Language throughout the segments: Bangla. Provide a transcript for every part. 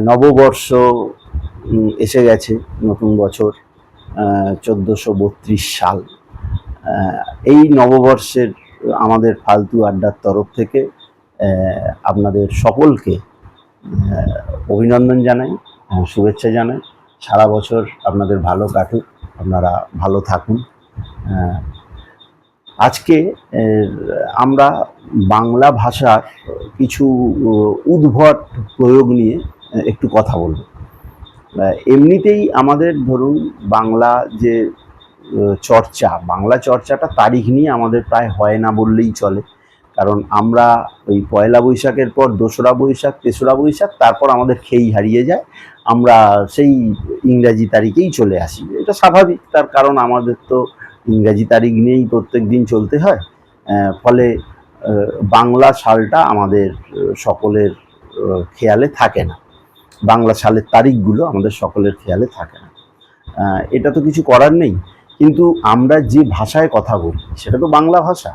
নববর্ষ এসে গেছে নতুন বছর চোদ্দোশো বত্রিশ সাল। এই নববর্ষের আমাদের ফালতু আড্ডার তরফ থেকে আপনাদের সকলকে অভিনন্দন জানাই আহ, শুভেচ্ছা জানাই। সারা বছর আপনাদের ভালো কাটুক আপনারা ভালো থাকুন। আজকে আমরা বাংলা ভাষার কিছু উদ্ভট প্রয়োগ নিয়ে একটু কথা বলব। এমনিতেই আমাদের ধরুন বাংলা যে চর্চা, বাংলা চর্চাটা তারিখ নিয়ে আমাদের প্রায় হয় না বললেই চলে। কারণ আমরা ওই পয়লা বৈশাখের পর দোসরা বৈশাখ, তেসরা বৈশাখ, তারপর আমাদের খেই হারিয়ে যায়। আমরা সেই ইংরাজি তারিখেই চলে আসি। এটা স্বাভাবিক, তার কারণ আমাদের তো ইংরাজি তারিখ নিয়েই প্রত্যেক দিন চলতে হয়। ফলে বাংলা সালটা আমাদের সকলের খেয়ালে থাকে না। বাংলা সালের তারিখগুলো আমাদের সকলের খেয়ালে থাকে না। এটা তো কিছু করার নেই। কিন্তু আমরা যে ভাষায় কথা বলি, সেটা তো বাংলা ভাষা।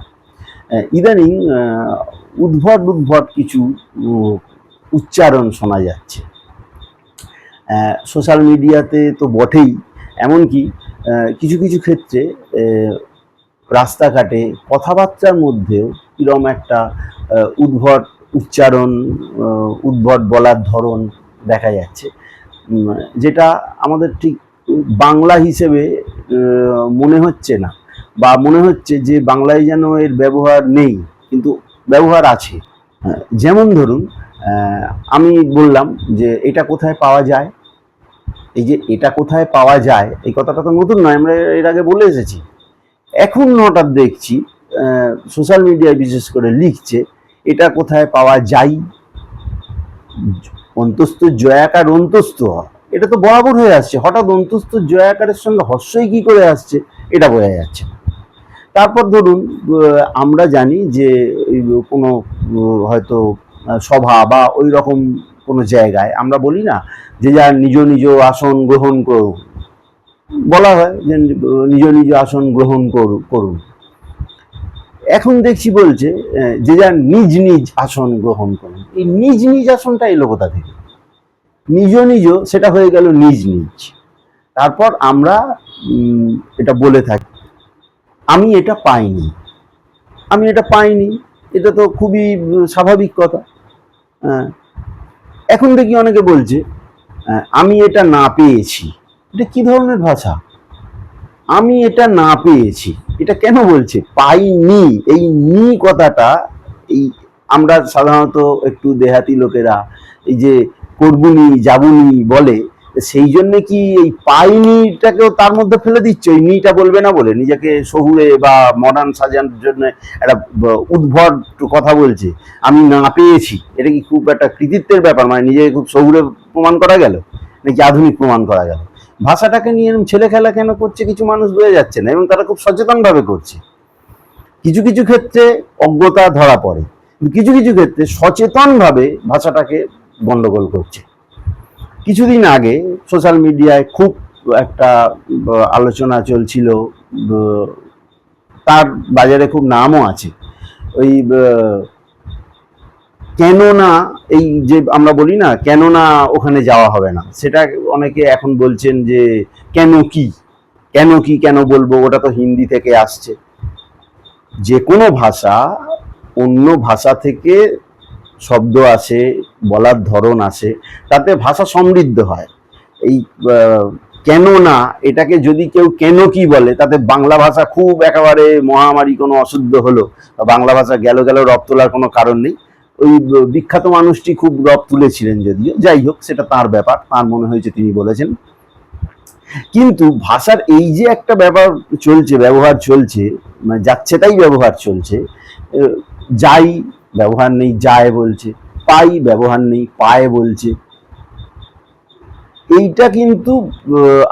ইদানিং উদ্ভট উদ্ভট কিছু উচ্চারণ শোনা যাচ্ছে। সোশ্যাল মিডিয়াতে তো বটেই। এমনকি কিছু কিছু ক্ষেত্রে রাস্তাঘাটে কথাবার্তার মধ্যেও কীরকম একটা উদ্ভট উচ্চারণ উদ্ভট বলার ধরন দেখা যাচ্ছে। যেটা আমাদের ঠিক বাংলা হিসেবে মনে হচ্ছে না বা মনে হচ্ছে যে বাংলায় যেন এর ব্যবহার নেই, কিন্তু ব্যবহার আছে। যেমন ধরুন আমি বললাম যে এটা কোথায় পাওয়া যায়? এই যে এটা কোথায় পাওয়া যায়, এই কথাটা তো নতুন নয়, আমরা এর আগে বলে এসেছি এখন হঠাৎ দেখছি সোশ্যাল মিডিয়ায় বিশেষ করে লিখছে, এটা কোথায় পাওয়া যায় অন্তস্থ জয়াকার অন্তস্থ। এটা তো বরাবর হয়ে আসছে, হঠাৎ অন্তস্থ জয়াকারের সঙ্গে হর্ষই কি করে আসছে, এটা বোঝা যাচ্ছে। তারপর ধরুন আমরা জানি যে কোনো হয়তো সভা বা ওই রকম কোনো জায়গায়, আমরা বলি না যে যার নিজ নিজ আসন গ্রহণ করুক। বলা হয় যে নিজ নিজ আসন গ্রহণ করু- করুন এখন দেখছি বলছে যে যার নিজ নিজ আসন গ্রহণ করুন এই নিজ নিজ আসনটা এলো কোথা থেকে? নিজ নিজ, সেটা হয়ে গেল নিজ নিজ। তারপর আমরা এটা বলে থাকি, আমি এটা পাইনি। আমি এটা পাইনি, এটা তো খুবই স্বাভাবিক কথা। হ্যাঁ এখন দেখি অনেকে বলছে আমি এটা না পেয়েছি। এটা কি ধরনের ভাষা? আমি এটা না পেয়েছি। এটা কেন বলছে? পাইনি। এই নি কথাটা, এই আমরা সাধারণত একটু দেহাতি লোকেরা, এই যে করবুনি যাবুনি বলে সেই জন্য কি এই পাই নিটাকেও তার মধ্যে ফেলে দিচ্ছে? ওই নিটা বলবে না বলে? নিজেকে শহুরে বা মডার্ন সাজানোর জন্য একটা উদ্ভট কথা বলছে। আমি না পেয়েছি। এটা কি খুব একটা কৃতিত্বের ব্যাপার? মানে নিজেকে খুব শহুরে প্রমাণ করা গেল? নাকি আধুনিক প্রমাণ করা গেল? ভাষাটাকে নিয়ে এরকম ছেলে খেলা কেন করছে? কিছু মানুষ বোঝা যাচ্ছে না। এবং তারা খুব সচেতনভাবে করছে। কিছু কিছু ক্ষেত্রে অজ্ঞতা ধরা পড়ে। কিছু কিছু ক্ষেত্রে সচেতনভাবে ভাষাটাকে গন্ডগোল করছে। কিছুদিন আগে সোশ্যাল মিডিয়ায় খুব একটা আলোচনা চলছিল তার বাজারে খুব নামও আছে। ওই আহ, কেন না এই যে আমরা বলি না কেন না ওখানে যাওয়া হবে না? সেটা অনেকে এখন বলছেন যে কেন কি? কেন কি কেন বলব? ওটা তো হিন্দি থেকে আসছে। যে কোনো ভাষা অন্য ভাষা থেকে শব্দ আসে, বলার ধরন আসে, তাতে ভাষা সমৃদ্ধ হয়। এই কেন না, এটাকে যদি কেউ কেন কি বলে, তাতে বাংলা ভাষা খুব একেবারে মহামারী কোনো অশুদ্ধ হলো বাংলা ভাষা গেল গেল রব তোলার কোনো কারণ নেই। ওই বিখ্যাত মানুষটি খুব রব তুলেছিলেন যদিও, যাই হোক, সেটা তার ব্যাপার, তার মনে হয়েছে তিনি বলেছেন। কিন্তু ভাষার এই যে একটা ব্যাপার চলছে, ব্যবহার চলছে মানে যাচ্ছে তাই ব্যবহার চলছে যাই ব্যবহার নেই, যায় বলছে। পাই ব্যবহার নেই, পায় বলছে। এইটা কিন্তু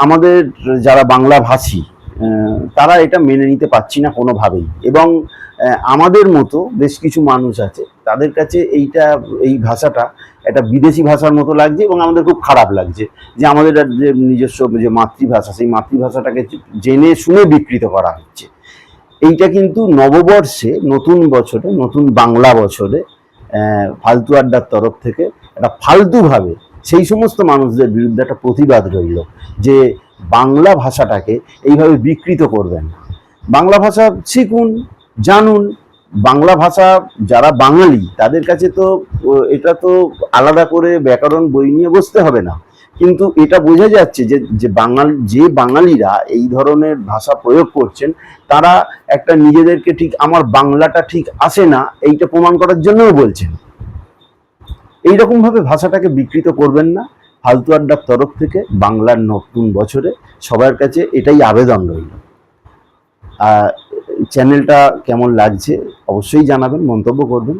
আমাদের যারা বাংলা ভাষী তারা এটা মেনে নিতে পারছি না কোনোভাবেই। এবং আমাদের মতো বেশ কিছু মানুষ আছে, তাদের কাছে এইটা, এই ভাষাটা একটা বিদেশি ভাষার মতো লাগছে এবং আমাদের খুব খারাপ লাগছে যে আমাদের যে নিজস্ব যে মাতৃভাষা, সেই মাতৃভাষাটাকে জেনে শুনে বিকৃত করা হচ্ছে। এইটা কিন্তু নববর্ষে, নতুন বছরে, নতুন বাংলা বছরে ফালতু আড্ডার তরফ থেকে একটা ফালতুভাবে সেই সমস্ত মানুষদের বিরুদ্ধে একটা প্রতিবাদ রইল যে বাংলা ভাষাটাকে এইভাবে বিকৃত করবেন বাংলা ভাষা শিখুন, জানুন। বাংলা ভাষা যারা বাঙালি, তাদের কাছে তো এটা তো আলাদা করে ব্যাকরণ, বই নিয়ে বসতে হবে না। কিন্তু এটা বোঝা যাচ্ছে যে যে বাঙাল, যে বাঙালিরা এই ধরনের ভাষা প্রয়োগ করছেন, তারা একটা নিজেদেরকে ঠিক আমার বাংলাটা ঠিক আসে না, এইটা প্রমাণ করার জন্যও বলছেন। এইরকম ভাবে ভাষাটাকে বিকৃত করবেন না। ফালতু আড্ডার তরফ থেকে বাংলার নতুন বছরে সবার কাছে এটাই আবেদন রইল। চ্যানেলটা কেমন লাগছে অবশ্যই জানাবেন, মন্তব্য করবেন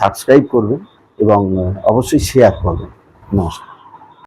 সাবস্ক্রাইব করবেন এবং অবশ্যই শেয়ার করবেন। নমস্কার।